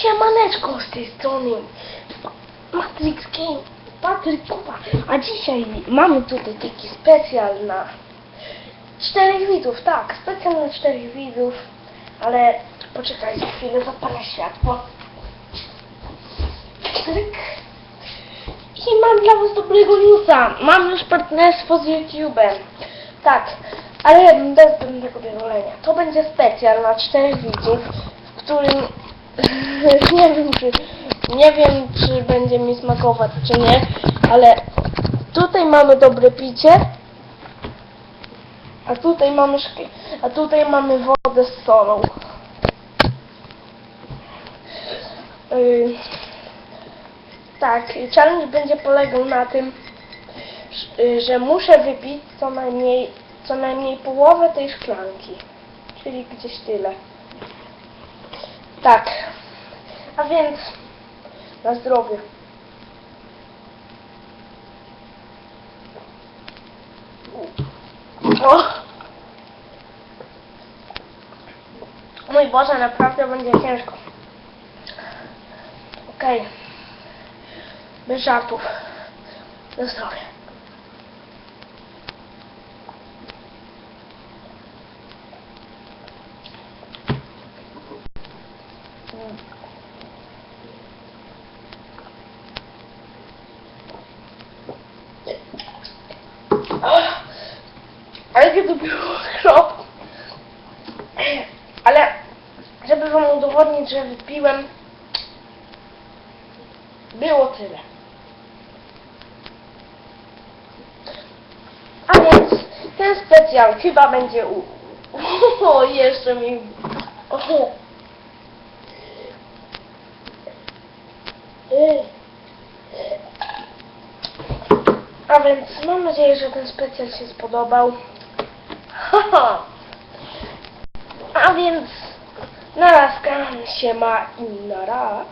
Siemaneczko z tej strony Matrix Game Patryk Kupa A dzisiaj mamy tutaj taki specjal na czterech widzów, tak, specjal na czterech widzów Ale poczekajcie chwilę, zapalę światło. Tryk. I mam dla was dobrego newsa. Mam już partnerstwo z YouTube'em. Tak, ale bez zbędnego biegolenia To będzie specjal na czterech widzów w którym nie wiem czy nie wiem czy będzie mi smakować czy nie, ale tutaj mamy dobre picie, a tutaj mamy a tutaj mamy wodę z solą. Yy, tak, challenge będzie polegał na tym, yy, że muszę wypić co najmniej, co najmniej połowę tej szklanki, czyli gdzieś tyle. Tak. A więc na zdrowie. O! Mój Boże, naprawdę będzie ciężko. Okej. Bez żartów. Na zdrowie. Ale kiedy było krop. Ale żeby wam udowodnić, że wypiłem, było tyle. A więc ten specjal chyba będzie u... O, jeszcze mi... O. A więc mam nadzieję, że ten specjal się spodobał. Haha. A więc narazka się ma i nara.